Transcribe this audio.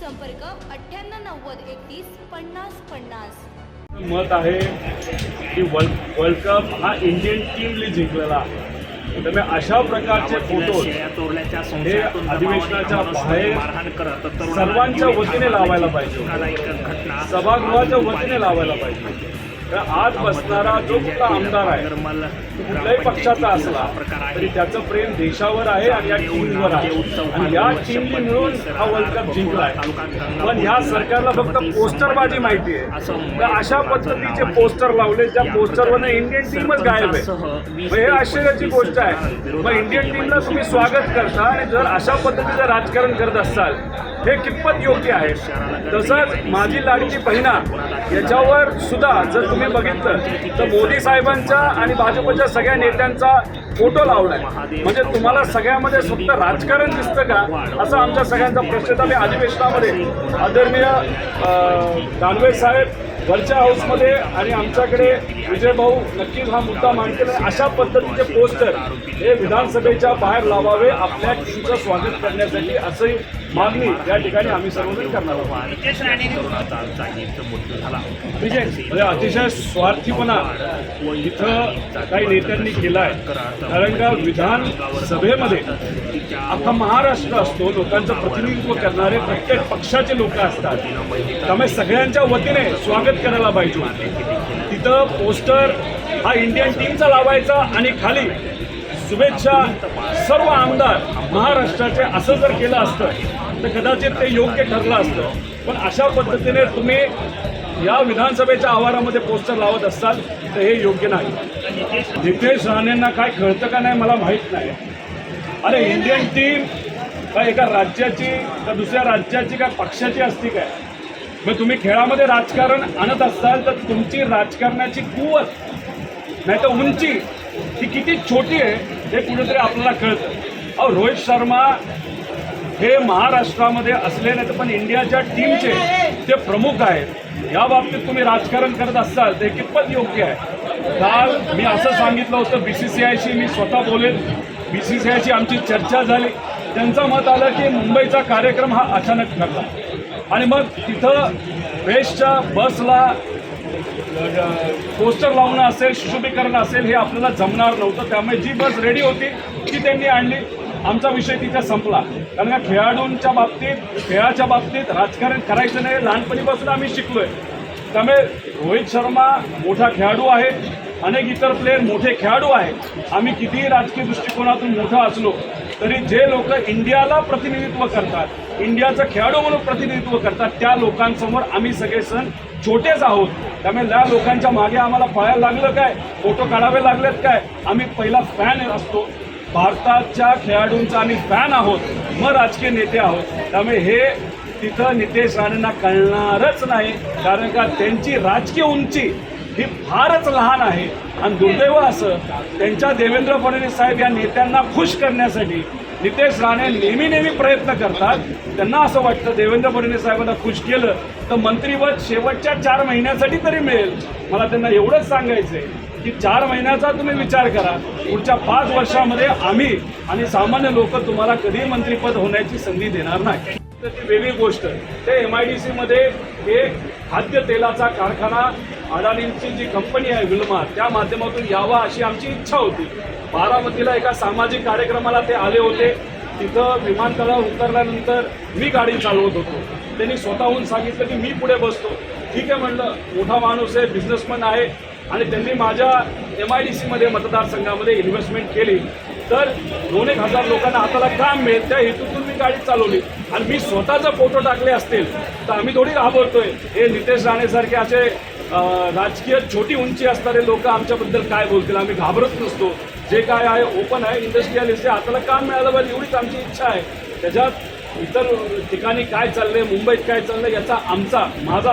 संपर्क अठ्ठ्याण्णव नव्वद एकतीस पन्नास पन्नास. मत आहे की वर्ल्ड वर्ल्ड कप हा इंडियन टीमने जिंकलेला आहे. त्यामुळे अशा प्रकारचे फोटो हे अधिवेशनाच्या बाहेर सर्वांच्या वतीने लावायला पाहिजे. सभागृहाच्या वतीने लावायला पाहिजे. तर आज बसणारा जो कुठला आमदार आहे कुठल्याही पक्षाचा असला तरी त्याचं प्रेम देशावर आहे आणि या टीमवर आहे. आणि या टीमने मिळून हा वर्ल्ड कप जिंकलाय. पण ह्या सरकारला फक्त पोस्टरबाजी माहिती आहे. तर अशा पद्धतीचे पोस्टर लावले त्या पोस्टरवर इंडियन टीमच गायब आहे. हे आश्चर्याची गोष्ट आहे. मग इंडियन टीमला तुम्ही स्वागत करता आणि जर अशा पद्धतीचं राजकारण करत असाल हे कितपत योग्य आहे? तसंच माझी लाडीची बहिणा याच्यावर सुद्धा जर तुम्ही बघितलं तर मोदी साहेबांचा आणि भाजपच्या सगळ्या नेत्यांचा फोटो लावलाय म्हणजे तुम्हाला सगळ्यामध्ये फक्त राजकारण दिसतं का असा आमच्या सगळ्यांचा प्रश्न आहे. आम्ही अधिवेशनामध्ये आदरणीय दानवे साहेब वरच्या हाऊसमध्ये आणि आमच्याकडे विजय भाऊ नक्कीच हा मुद्दा मांडतील. अशा पद्धतीचे पोस्टर हे विधानसभेच्या बाहेर लावावे आपल्या टीमचं स्वागत करण्यासाठी असंही मागणी या ठिकाणी आम्ही सर्वजण करणार आहोत. म्हणजे अतिशय स्वार्थीपणा इथं काही नेत्यांनी केला आहे कारण का विधानसभेमध्ये अख्खा महाराष्ट्र असतो लोकांचं प्रतिनिधित्व करणारे प्रत्येक पक्षाचे लोक असतात. त्यामुळे सगळ्यांच्या वतीने स्वागत करायला पाहिजे तिथं पोस्टर हा इंडियन टीमचा लावायचा आणि खाली शुभेच्छा सर्व आमदार महाराष्ट्राचे असं जर केलं असतं तर कदाचित ते योग्य ठरलं असतं. पण अशा पद्धतीने तुम्ही या विधानसभेच्या आवारामध्ये पोस्टर लावत असाल तर हे योग्य नाही. नितेश राणेंना काय कळतं का नाही मला माहीत नाही. अरे इंडियन टीम काय एका राज्याची का दुसऱ्या राज्याची का पक्षाची असती काय? मग तुम्ही खेळामध्ये राजकारण आणत असाल तर तुमची राजकारणाची कुवत नाही तर उंची ही किती छोटी आहे हे कुठेतरी आपल्याला कळतं. अहो रोहित शर्मा हे महाराष्ट्रामध्ये असले नाही तर पण इंडियाच्या टीमचे ते प्रमुख आहेत. या बाबतीत तुम्ही राजकारण करत असाल ते कितपत योग्य आहे? काल मी असं सांगितलं होतं बी सी सी आयशी मी स्वतः बोलेन. बी सी सी आयची आमची चर्चा झाली. त्यांचं मत आलं की मुंबईचा कार्यक्रम हा अचानक ठरला आणि मग तिथं बेस्टच्या बसला पोस्टर लावणं असेल सुशोभीकरण असेल हे आपल्याला जमणार नव्हतं. त्यामुळे जी बस रेडी होती ती त्यांनी आणली. आमचा विषय तिथे संपला. कारण का खेळाडूंच्या बाबतीत खेळाच्या बाबतीत राजकारण करायचं नाही. लहानपणीपासून आम्ही शिकलोय. त्यामुळे रोहित शर्मा मोठा खेळाडू आहे. अनेक इतर प्लेयर मोठे खेळाडू आहेत. आम्ही कितीही राजकीय दृष्टिकोनातून मोठा असलो तरी जे लोक इंडियाला प्रतिनिधित्व करतात इंडियाचं खेळाडू म्हणून प्रतिनिधित्व करतात त्या लोकांसमोर आम्ही सगळे सण छोटेच आहोत. त्यामुळे त्या लोकांच्या मागे आम्हाला पळायला लागलं काय? फोटो काढावे लागलेत काय? आम्ही पहिला फॅन असतो. भारताच्या खेळाडूंचा आम्ही फॅन आहोत. मग राजकीय नेते आहोत. त्यामुळे हे तिथं नितेश राणेंना कळणारच नाही. कारण का? त्यांची राजकीय उंची ही फारच लहान आहे. आणि दुर्दैव असं त्यांच्या देवेंद्र फडणवीस साहेब या नेत्यांना खुश करण्यासाठी नितेश राणे नेहमी नेहमी प्रयत्न करतात. त्यांना असं वाटतं देवेंद्र फडणवीस साहेबांना खुश केलं तर मंत्रीपद शेवटच्या चार महिन्यासाठी तरी मिळेल. मला त्यांना एवढंच सांगायचं आहे की चार महिन्याचा तुम्ही विचार करा. पुढच्या पाच वर्षामध्ये आम्ही आणि सामान्य लोक तुम्हाला कधीही मंत्रीपद होण्याची संधी देणार नाही. तर ती वेगळी गोष्ट. ते एम आय डी सीमध्ये एक खाद्यतेलाचा कारखाना अडाणींची जी कंपनी आहे विल्मा त्या माध्यमातून यावा अशी आमची इच्छा होती. बारामतीला एका सामाजिक कार्यक्रमाला ते आले होते. तिथं विमानतळावर उतरल्यानंतर मी गाडी चालवत होतो. त्यांनी स्वतःहून सांगितलं की मी पुढे बसतो. ठीक आहे म्हणलं मोठा माणूस आहे बिझनेसमॅन आहे. आणि त्यांनी माझ्या एम आय डी सीमध्ये मतदारसंघामध्ये इन्व्हेस्टमेंट केली. तर दोन एक हजार लोकांना हाताला काम मिळेल. त्या हेतूतून गाडी चालवली. आणि मी स्वतःचा फोटो टाकले असतील तर आम्ही थोडी घाबरतोय हे नितेश राणेसारखे असे राजकीय छोटी उंची असणारे लोक आमच्याबद्दल काय बोलतील? आम्ही घाबरत नसतो. जे काय आहे ओपन आहे इंडस्ट्रियलिस्ट आहे. हाताला काम मिळालं पाहिजे एवढीच आमची इच्छा आहे. त्याच्यात इतर ठिकाणी काय चाललंय मुंबईत काय चाललंय याचा आमचा माझा